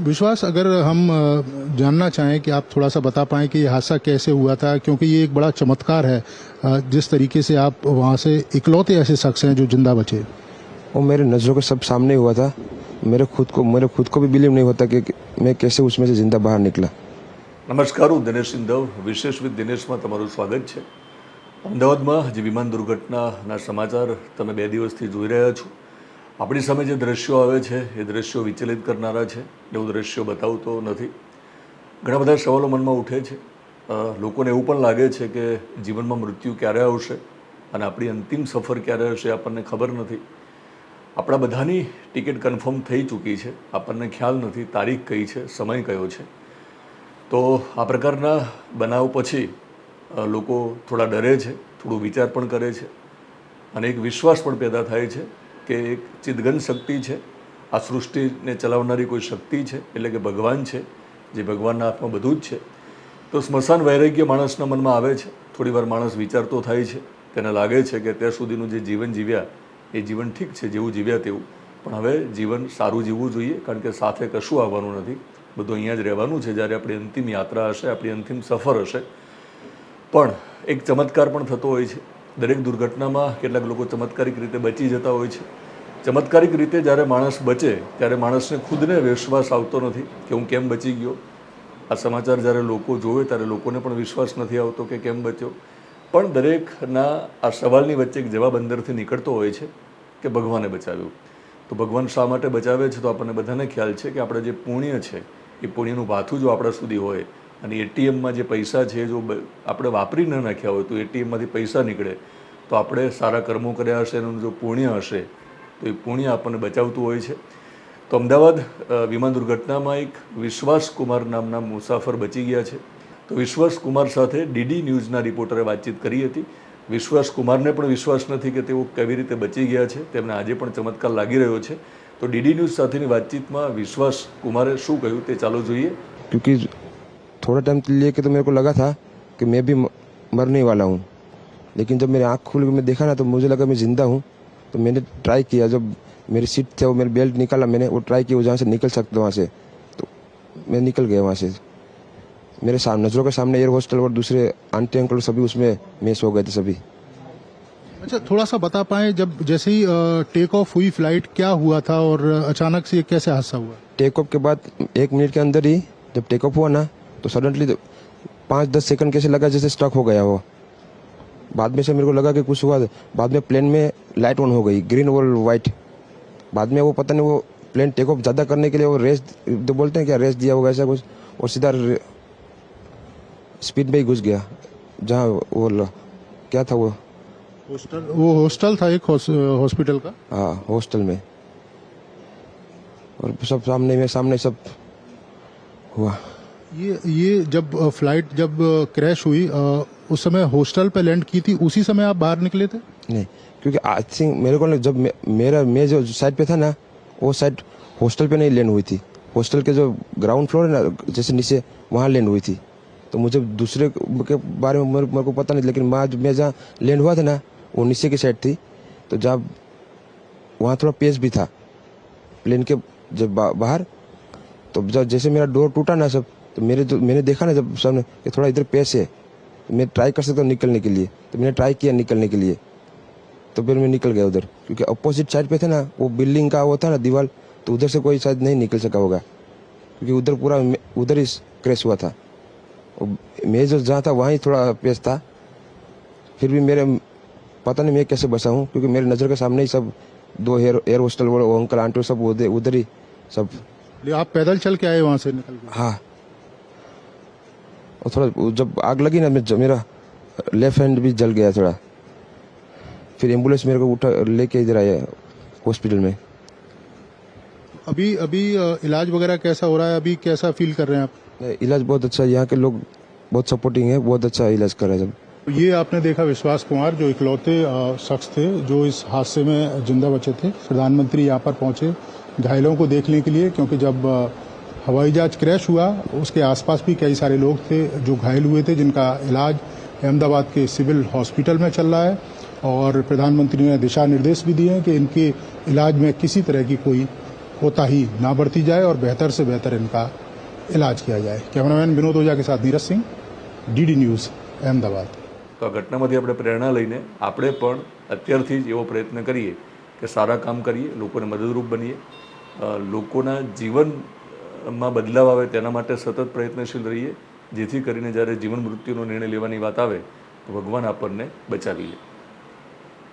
विश्वास अगर हम अ, जानना चाहें कि आप थोड़ा सा बता पाएं कि ये हादसा कैसे हुआ था क्योंकि ये एक बड़ा चमत्कार है अ, जिस तरीके से आप वहां से इकलौते ऐसे शख्स हैं जो जिंदा बचे वो मेरे नज़रों के सब सामने हुआ था मेरे खुद को मेरे खुद को भी बिलीव नहीं होता कि कि मैं कैसे उसमें से जिंदा बाहर निकला નમસ્કાર હું દિનેશ સિંધવ વિશેષ વિથ દિનેશમાં તમારું સ્વાગત છે અમદાવાદમાં જે વિમાન દુર્ઘટનાના સમાચાર તમે બે દિવસથી જોઈ રહ્યા છો આપણી સામે જે દ્રશ્યો આવે છે, એ દ્રશ્યો વિચલિત કરનારા છે. એવું દ્રશ્યો બતાવતો નથી. ઘણા બધા સવાલો મનમાં ઉઠે છે. લોકોને એવું પણ લાગે છે કે જીવનમાં મૃત્યુ ક્યારે આવશે અને આપણી અંતિમ સફર ક્યારે હશે, આપણને ખબર નથી. આપણા બધાની ટિકિટ કન્ફર્મ થઈ ચૂકી છે. આપણને ખ્યાલ નથી તારીખ કઈ છે, સમય કયો છે. તો આ પ્રકારના બનાવ પછી લોકો થોડા ડરે છે, થોડું વિચાર પણ કરે છે અને એક વિશ્વાસ પણ પેદા થાય છે કે એક ચિદગન શક્તિ છે. આ સૃષ્ટિને ચલાવનારી કોઈ શક્તિ છે, એટલે કે ભગવાન છે, જે ભગવાનના હાથમાં બધું જ છે. તો સ્મશાન વૈરાગ્ય માણસના મનમાં આવે છે. થોડીવાર માણસ વિચારતો થાય છે. તેને લાગે છે કે અત્યાર સુધીનું જે જીવન જીવ્યા, એ જીવન ઠીક છે, જેવું જીવ્યા તેવું. પણ હવે જીવન સારું જીવવું જોઈએ, કારણ કે સાથે કશું આવવાનું નથી. બધું અહીંયા જ રહેવાનું છે. જ્યારે આપણી અંતિમ યાત્રા હશે, આપણી અંતિમ સફર હશે. પણ એક ચમત્કાર પણ થતો હોય છે. દરેક દુર્ઘટનામાં કેટલાક લોકો ચમત્કારિક રીતે બચી જતા હોય છે. ચમત્કારિક રીતે જ્યારે માણસ બચે, ત્યારે માણસને ખુદને વિશ્વાસ આવતો નથી કે હું કેમ બચી ગયો. આ સમાચાર જ્યારે લોકો જોવે, ત્યારે લોકોને પણ વિશ્વાસ નથી આવતો કે કેમ બચ્યો. પણ દરેકના આ સવાલની વચ્ચે એક જવાબ અંદરથી નીકળતો હોય છે કે ભગવાને બચાવ્યું. તો ભગવાન શા માટે બચાવે છે? તો આપણને બધાને ખ્યાલ છે કે આપણે જે પુણ્ય છે, એ પુણ્યનું ભાથું જો આપણા સુધી હોય અને એટીએમમાં જે પૈસા છે, જો આપણે વાપરી ન નાખ્યા હોય, તો એટીએમમાંથી પૈસા નીકળે. તો આપણે સારા કર્મો કર્યા હશે એનું જો પુણ્ય હશે, તો એ પુણ્ય આપણને બચાવતું હોય છે. તો અમદાવાદ વિમાન દુર્ઘટનામાં એક વિશ્વાસ કુમાર નામના મુસાફર બચી ગયા છે. તો વિશ્વાસ કુમાર સાથે ડીડી ન્યૂઝના રિપોર્ટરે વાતચીત કરી હતી. વિશ્વાસ કુમારને પણ વિશ્વાસ નથી કે તેઓ કેવી રીતે બચી ગયા છે. તેમને આજે પણ ચમત્કાર લાગી રહ્યો છે. તો ડીડી ન્યૂઝ સાથેની વાતચીતમાં વિશ્વાસ કુમારે શું કહ્યું તે ચાલો જોઈએ. ક્યુકી थोड़ा टाइम लिए के तो मेरे को लगा था कि मैं भी मरने वाला हूँ। लेकिन जब मेरी आँख खुल के मैं देखा ना तो मुझे लगा मैं ज़िंदा हूँ। तो मैंने ट्राई किया जब मेरी सीट थे वो मेरे बेल्ट निकाला मैंने वो ट्राई किया जहाँ से निकल सकते वहाँ से। तो मैं निकल गया वहाँ से। मेरे सामने नज़रों के सामने एयर हॉस्टल और दूसरे आंटी अंकल सभी उसमें मेस हो गए थे सभी। अच्छा थोड़ा सा बता पाए जब जैसे ही टेक ऑफ़ हुई फ़्लाइट क्या हुआ था और अचानक से कैसे हादसा हुआ? टेक ऑफ़ के बाद एक मिनट के अंदर ही जब टेक ऑफ़ हुआ ना तो सडनली तो पाँच दस सेकंड कैसे लगा जैसे स्टक हो गया वो। बाद में से मेरे को लगा कि कुछ हुआ बाद में प्लेन में लाइट ऑन हो गई ग्रीन और वाइट बाद में वो पता नहीं वो प्लेन टेक ऑफ़ ज़्यादा करने के लिए वो रेस तो बोलते हैं क्या रेस दिया होगा ऐसा कुछ और सीधा स्पीड में ही घुस गया जहाँ वो क्या था वो? हॉस्टल वो हॉस्टल था एक हॉस- हॉस्पिटल का? हाँ हॉस्टल में। और सब सामने में सामने सब हुआ। ये ये जब फ़्लाइट जब क्रैश हुई उस समय हॉस्टल पे लैंड की थी उसी समय आप बाहर निकले थे? नहीं क्योंकि आई थिंक मेरे को जब मे, मेरा मैं जो साइड पे था ना वो साइड हॉस्टल पे नहीं लैंड हुई थी। हॉस्टल के जो ग्राउंड फ्लोर है ना जैसे नीचे वहाँ लैंड हुई थी। तो मुझे दूसरे के बारे में मेरे, को पता नहीं लेकिन वहाँ मैं जहाँ लैंड हुआ था ना वो नीचे की साइड थी। तो जहाँ वहाँ थोड़ा पेस भी था प्लेन के जब बाहर तो जब जैसे मेरा डोर टूटा ना सब तो मेरे जो मैंने देखा ना जब सामने कि थोड़ा इधर पेस है तो मैं ट्राई कर सकता हूँ निकलने के लिए। तो मैंने ट्राई किया निकलने के लिए। तो फिर मैं निकल गया उधर क्योंकि अपोजिट साइड पे थे ना वो बिल्डिंग का वो था ना दीवार तो उधर से कोई शायद नहीं निकल सका होगा। क्योंकि उधर पूरा उधर ही क्रैश हुआ था। और मैं जो जहाँ था वहीं थोड़ा पेस था। फिर भी मेरे पता नहीं मैं कैसे बसा हूँ क्योंकि मेरे नज़र के सामने ही सब दो एयर एयर होस्टल वो अंकल आंटी सब उधर उधर ही सब। आप पैदल चल के आए वहाँ से निकल हाँ। और थोड़ा जब आग लगी ना मैं मेरा लेफ़्ट हैंड भी जल गया थोड़ा। फिर एंबुलेंस मेरे को उठा लेके इधर आया हॉस्पिटल में। अभी अभी इलाज वगैरह कैसा हो रहा है? अभी कैसा फील कर रहे हैं आप? इलाज बहुत अच्छा है। यहाँ के लोग बहुत सपोर्टिंग है बहुत अच्छा इलाज कर रहे हैं सब। ये आपने देखा विश्वास कुमार जो इकलौते शख्स थे जो इस हादसे में ज़िंदा बचे थे। प्रधानमंत्री यहाँ पर पहुँचे घायलों को देखने के लिए क्योंकि जब हवाई जहाज क्रैश हुआ उसके आसपास भी कई सारे लोग थे जो घायल हुए थे जिनका इलाज अहमदाबाद के सिविल हॉस्पिटल में चल रहा है और प्रधानमंत्री ने दिशा निर्देश भी दिए हैं कि इनके इलाज में किसी तरह की कोई कोताही ना बरती जाए और बेहतर से बेहतर इनका इलाज किया जाए कैमरामैन विनोद ओझा के साथ नीरज सिंह ડીડી ન્યૂઝ અહેમદાબાદ તો આ ઘટનામાંથી આપણે પ્રેરણા લઈને આપણે પણ અત્યારથી જ એવો પ્રયત્ન કરીએ કે સારા કામ કરીએ લોકોને મદદરૂપ બનીએ અ, લોકોના જીવનમાં બદલાવ આવે તેના માટે સતત પ્રયત્નશીલ રહીએ. જેથી કરીને જ્યારે જીવન મૃત્યુનો નિર્ણય લેવાની વાત આવે, તો ભગવાન આપણને બચાવી લે.